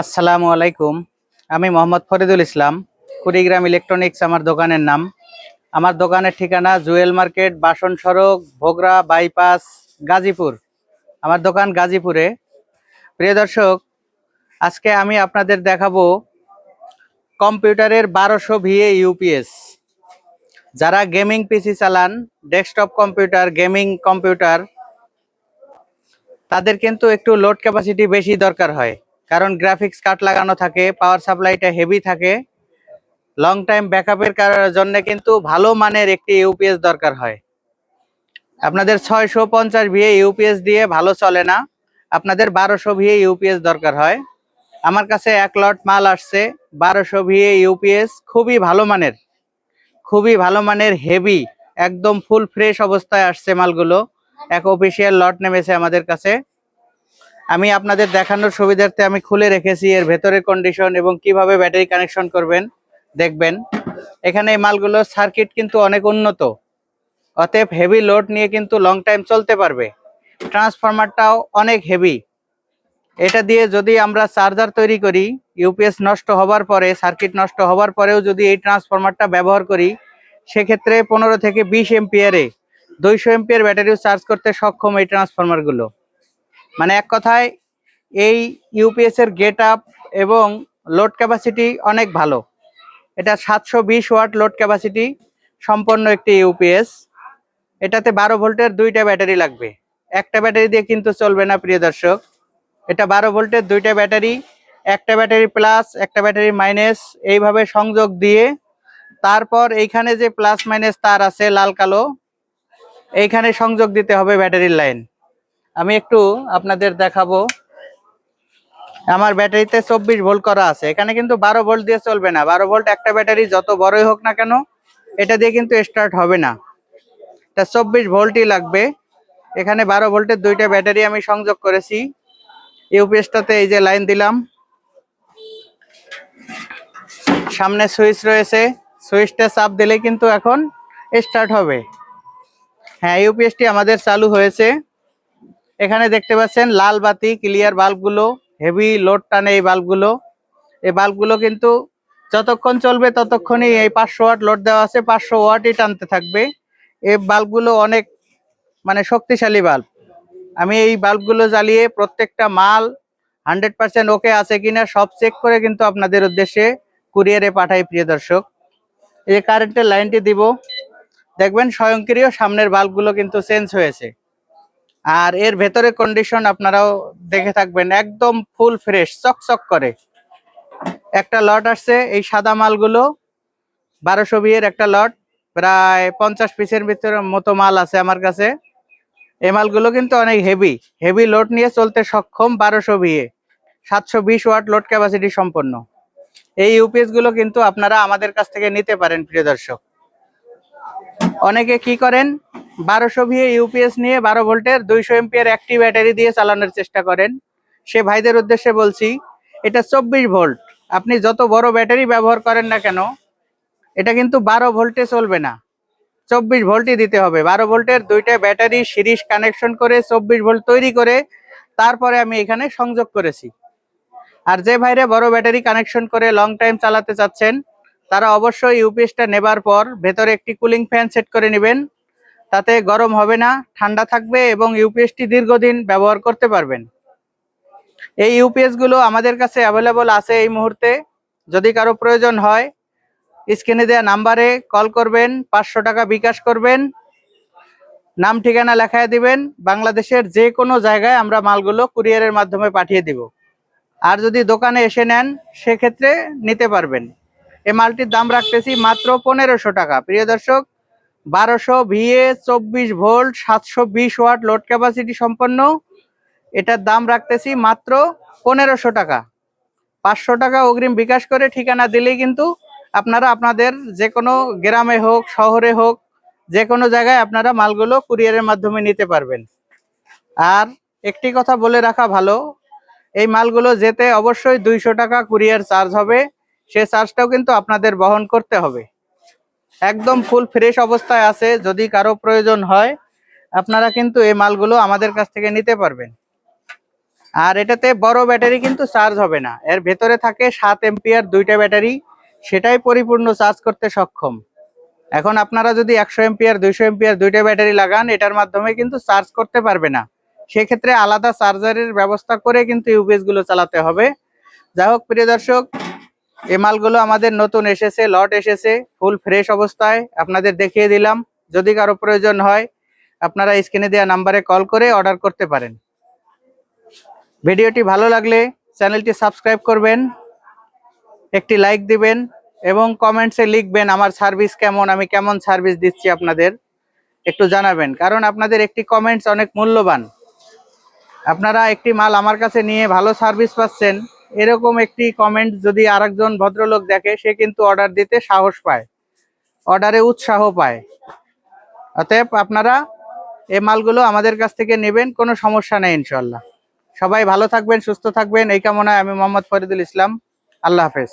আসসালামু আলাইকুম। আমি মোহাম্মদ ফরিদুল ইসলাম, কুড়িগ্রাম ইলেকট্রনিক্স আমার দোকানের নাম। আমার দোকানের ঠিকানা জুয়েল মার্কেট, বাসন সড়ক, ভোগরা, বাইপাস, গাজীপুর। আমার দোকান গাজীপুরে। প্রিয় দর্শক, আজকে আমি আপনাদের দেখাবো কম্পিউটারের বারোশো ভিএ ইউপিএস। যারা গেমিং পিসি চালান, ডেস্কটপ কম্পিউটার, গেমিং কম্পিউটার, তাদের কিন্তু একটু লোড ক্যাপাসিটি বেশি দরকার হয়। কারণ গ্রাফিক্স কার্ড লাগানো থাকে পাওয়ার সাপ্লাইটা হেভি থাকে। লং টাইম ব্যাকআপের জন্য কিন্তু ভালো মানের একটি ইউপিএস দরকার হয়। আপনাদের ছয়শো পঞ্চাশ ভিএ ইউপিএস দিয়ে ভালো চলে না। আপনাদের বারোশো ভিএ ইউপিএস দরকার হয়। আমার কাছে এক লট মাল আসছে, বারোশো ভিএ ইউপিএস খুবই ভালো মানের। খুবই ভালো মানের হেভি একদম ফুল ফ্রেশ অবস্থায় আসছে মালগুলো। এক অফিসিয়াল লট নেমেছে আমাদের কাছে। আমি আপনাদের দেখানোর সুবিধার্থে আমি খুলে রেখেছি এর ভেতরের কন্ডিশন এবং কীভাবে ব্যাটারি কানেকশন করবেন, দেখবেন। এখানে এই মালগুলো সার্কিট কিন্তু অনেক উন্নত। অতএব হেভি লোড নিয়ে কিন্তু লং টাইম চলতে পারবে। ট্রান্সফরমারটাও অনেক হেভি এটা দিয়ে যদি আমরা চার্জার তৈরি করি ইউপিএস নষ্ট হবার পরে সার্কিট নষ্ট হবার পরেও যদি এই ট্রান্সফরমারটা ব্যবহার করি, সেক্ষেত্রে পনেরো থেকে বিশ এমপিয়ারে দুইশো এমপিয়ার ব্যাটারিও চার্জ করতে সক্ষম এই ট্রান্সফরমারগুলো মানে এক কথায় এই ইউপিএস এর গেট আপ এবং লোড ক্যাপাসিটি অনেক ভালো। এটা সাতশো বিশ ওয়াট লোড ক্যাপাসিটি, সম্পন্ন একটি ইউপিএস এটাতে বারো ভোল্টের দুইটা ব্যাটারি লাগবে। একটা ব্যাটারি দিয়ে কিন্তু চলবে না, প্রিয় দর্শক। এটা বারো ভোল্টের দুইটা ব্যাটারি, একটা ব্যাটারি প্লাস, একটা ব্যাটারি মাইনাস, এইভাবে সংযোগ দিয়ে তারপর এইখানে যে প্লাস মাইনাস তার আছে লাল কালো, এইখানে সংযোগ দিতে হবে ব্যাটারির লাইন। আমি একটু আপনাদের দেখাবো। আমার ব্যাটারিতে চব্বিশ ভোল্ট করা আছে। এখানে কিন্তু বারো ভোল্ট দিয়ে চলবে না। বারো ভোল্ট একটা ব্যাটারি যত বড়ই হোক না কেন, এটা দিয়ে কিন্তু স্টার্ট হবে না। এটা চব্বিশ ভোল্টই লাগবে। এখানে বারো ভোল্টের দুইটা ব্যাটারি আমি সংযোগ করেছি। ইউপিএসটাতে এই যে লাইন দিলাম। সামনে সুইচ রয়েছে। সুইচটা চাপ দিলে কিন্তু এখন স্টার্ট হবে। হ্যাঁ ইউপিএসটি আমাদের চালু হয়েছে। এখানে দেখতে পাচ্ছেন লাল বাতি ক্লিয়ার বাল্বগুলো হেভি লোড টানে এই বাল্বগুলো। এই বাল্বগুলো কিন্তু যতক্ষণ চলবে ততক্ষণই এই পাঁচশো ওয়াট লোড দেওয়া আছে, পাঁচশো ওয়াটই টানতে থাকবে। এই বাল্বগুলো অনেক মানে শক্তিশালী বাল্ব। আমি এই বাল্বগুলো জ্বালিয়ে প্রত্যেকটা মাল হান্ড্রেড পার্সেন্ট ওকে আছে কিনা সব চেক করে কিন্তু আপনাদের উদ্দেশ্যে কুরিয়ারে পাঠাই, প্রিয় দর্শক। এই যে কারেন্টের লাইনটি দিব, দেখবেন স্বয়ংক্রিয় সামনের বাল্বগুলো কিন্তু চেঞ্জ হয়েছে। আর এর ভেতরে কন্ডিশন আপনারাও দেখে থাকবেন, একদম ফুল ফ্রেশ চকচক করে। একটা লট আসছে, এই সাদা মালগুলো, বারোশো বিয়ের একটা লট প্রায় পঞ্চাশ পিসের ভিতরে মতো মাল আছে আমার কাছে। এই মালগুলো কিন্তু অনেক হেভি হেভি লোড নিয়ে চলতে সক্ষম বারোশো বিয়ে, সাতশো বিশ ওয়াট লোড ক্যাপাসিটি সম্পন্ন। এই ইউপিএসগুলো কিন্তু আপনারা আমাদের কাছ থেকে নিতে পারেন, প্রিয় দর্শক। অনেকে কি করেন বারোশো ভিএ ইউপিএস নিয়ে বারো ভোল্টের দুইশো এমপিয়ার একটি ব্যাটারি দিয়ে চালানোর চেষ্টা করেন। সে ভাইদের উদ্দেশ্যে বলছি, এটা চব্বিশ ভোল্ট। আপনি যত বড় ব্যাটারি ব্যবহার করেন না কেন, এটা কিন্তু বারো ভোল্টে চলবে না। চব্বিশ ভোল্টই দিতে হবে। বারো ভোল্টের দুইটা ব্যাটারি সিরিজ কানেকশন করে চব্বিশ ভোল্ট তৈরি করে তারপরে আমি এখানে সংযোগ করেছি। আর যে ভাইরে বড় ব্যাটারি কানেকশন করে লং টাইম চালাতে চাচ্ছেন, তারা অবশ্যই ইউপিএসটা নেবার পর ভেতরে একটি কুলিং ফ্যান সেট করে নেবেন। তাতে গরম হবে না, ঠান্ডা থাকবে এবং ইউপিএসটি দীর্ঘদিন ব্যবহার করতে পারবেন। এই ইউপিএসগুলো আমাদের কাছে অ্যাভেলেবল আছে এই মুহূর্তে। যদি কারও প্রয়োজন হয় স্ক্রিনে দেওয়া নাম্বারে কল করবেন, পাঁচশো টাকা বিকাশ করবেন। নাম, ঠিকানা লেখায় দিবেন। বাংলাদেশের যে কোনো জায়গায় আমরা মালগুলো কুরিয়ারের মাধ্যমে পাঠিয়ে দিব। আর যদি দোকানে এসে নেন, সেক্ষেত্রে নিতে পারবেন। এই মালটির দাম রাখতেছি মাত্র পনেরোশো টাকা। প্রিয় দর্শক বারোশো ভিএ, চব্বিশ ভোল্ট, সাতশো বিশ ওয়াট লোড ক্যাপাসিটি সম্পন্ন। এটার দাম রাখতেছি মাত্র পনেরোশো টাকা। পাঁচশো টাকা অগ্রিম বিকাশ করে ঠিকানা দিলেই কিন্তু আপনারা আপনাদের যে কোনো গ্রামে হোক, শহরে হোক, যে কোনো জায়গায় আপনারা মালগুলো কুরিয়ারের মাধ্যমে নিতে পারবেন। আর একটি কথা বলে রাখা ভালো, এই মালগুলো যেতে অবশ্যই দুইশো টাকা কুরিয়ার চার্জ হবে। সে চার্জটাও কিন্তু আপনাদের বহন করতে হবে। একদম ফুল ফ্রেশ অবস্থায় আছে, যদি কারও প্রয়োজন হয়, আপনারা কিন্তু এই মালগুলো আমাদের কাছ থেকে নিতে পারবেন। আর এটাতে বড় ব্যাটারি কিন্তু চার্জ হবে না। এর ভেতরে থাকে সাত এম্পিয়ার দুইটা ব্যাটারি, সেটাই পরিপূর্ণ চার্জ করতে সক্ষম। এখন আপনারা যদি একশো এম্পিয়ার দুইশো এম্পিয়ার দুইটা ব্যাটারি লাগান, এটার মাধ্যমে কিন্তু চার্জ করতে পারবে না। সেক্ষেত্রে আলাদা চার্জারের ব্যবস্থা করে কিন্তু ইউপিএসগুলো চালাতে হবে। যাই হোক, প্রিয় দর্শক এই মালগুলো আমাদের নতুন এসেছে লট এসেছে ফুল ফ্রেশ অবস্থায়। আপনাদের দেখিয়ে দিলাম। যদি কারও প্রয়োজন হয়, আপনারা স্ক্রিনে দেওয়া নাম্বারে কল করে অর্ডার করতে পারেন। ভিডিওটি ভালো লাগলে চ্যানেলটি সাবস্ক্রাইব করবেন, একটি লাইক দিবেন, এবং কমেন্টসে লিখবেন আমার সার্ভিস কেমন, আমি কেমন সার্ভিস দিচ্ছি আপনাদের। একটু জানাবেন, কারণ আপনাদের একটি কমেন্টস অনেক মূল্যবান। আপনারা একটি মাল আমার কাছে নিয়ে ভালো সার্ভিস পাচ্ছেন এরকম একটি কমেন্ট যদি আরেকজন ভদ্রলোক দেখে, সে কিন্তু অর্ডার দিতে সাহস পায়। অর্ডারে উৎসাহ পায়। অতএব আপনারা এই মালগুলো আমাদের কাছ থেকে নেবেন, কোনো সমস্যা নেই ইনশাল্লাহ সবাই ভালো থাকবেন, সুস্থ থাকবেন। এই কামনায় আমি মোহাম্মদ ফরিদুল ইসলাম। আল্লাহ হাফেজ।